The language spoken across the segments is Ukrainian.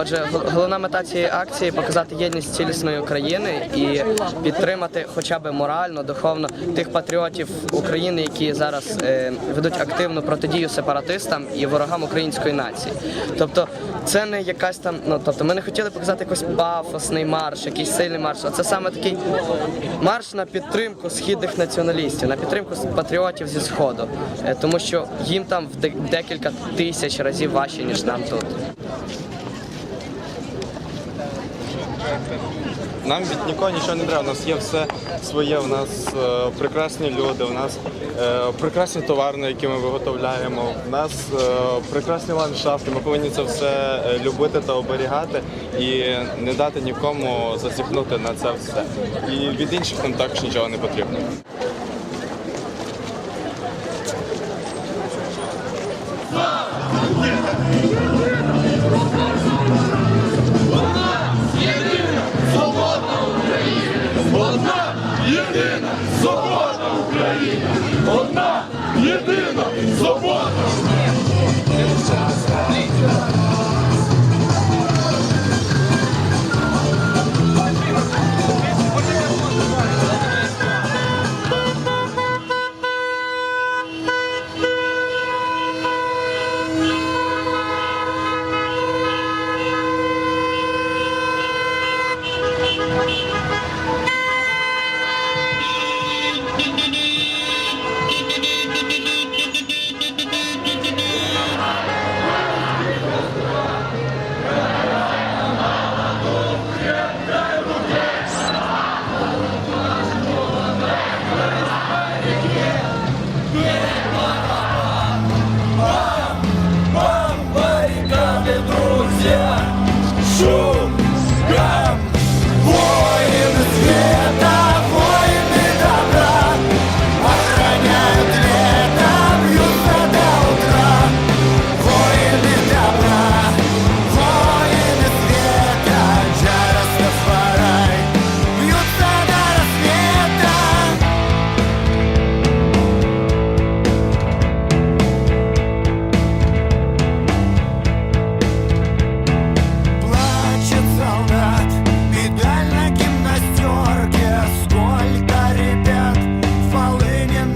Отже, головна мета цієї акції показати єдність цілісної України і підтримати хоча б морально, духовно тих патріотів України, які зараз е, ведуть активну протидію сепаратистам і ворогам української нації. Тобто, це не якась там, ну тобто, ми не хотіли показати якийсь пафосний марш, якийсь сильний марш. А це саме такий марш на підтримку східних націоналістів, на підтримку патріотів зі сходу, Е, тому що їм там в декілька тисяч разів важче ніж нам тут. Нам від нікого нічого не треба. У нас є все своє. У нас е, прекрасні люди, у нас е, прекрасні товари, які ми виготовляємо. У нас е, прекрасні ландшафти. Ми повинні це все е, любити та оберігати і не дати нікому засіхнути на це все. І від інших нам також нічого не потрібно. Одна єдина свобода!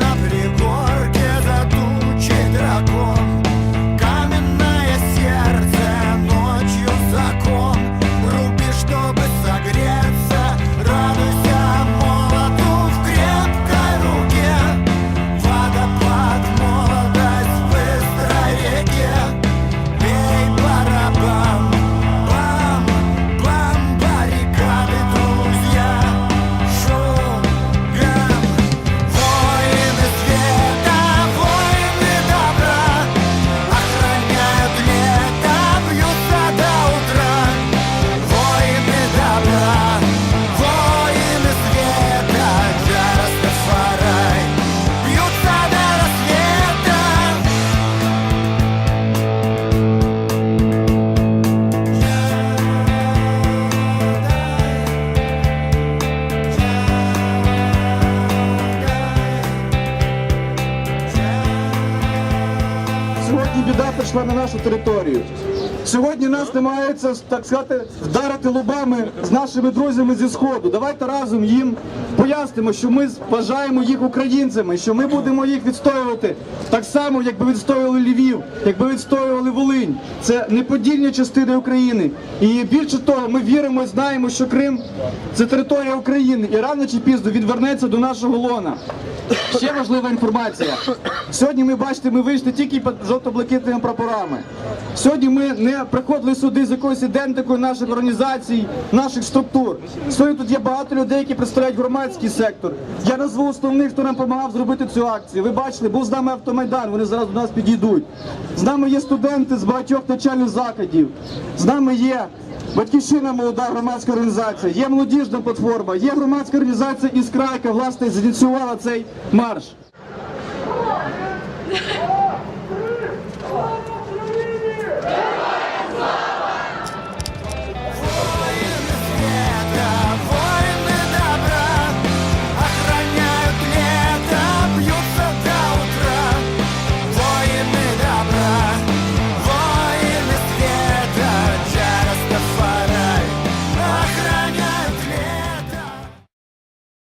На пригорке біда прийшла на нашу територію. Сьогодні нас намагаються, так сказати, вдарити лобами з нашими друзями зі сходу. Давайте разом їм пояснимо, що ми вважаємо їх українцями, що ми будемо їх відстоювати так само, якби відстоювали Львів, якби відстоювали Волинь. Це неподільні частини України. І більше того, ми віримо і знаємо, що Крим це територія України, і рано чи пізно він вернеться до нашого лона. Ще важлива інформація. Сьогодні ми бачите, ми вийшли тільки під жовто-блакитними прапорами. Сьогодні ми не приходили сюди з якоюсь ідентикою наших організацій, наших структур. Сьогодні тут є багато людей, які представляють громадський сектор. Я назву основних, хто нам допомагав зробити цю акцію. Ви бачили, був з нами автомайдан. Вони зараз до нас підійдуть. З нами є студенти з багатьох навчальних закладів. З нами є Батьківщина молода громадська організація, є молодіжна платформа, є громадська організація Іскра, яка власне зініціювала цей марш.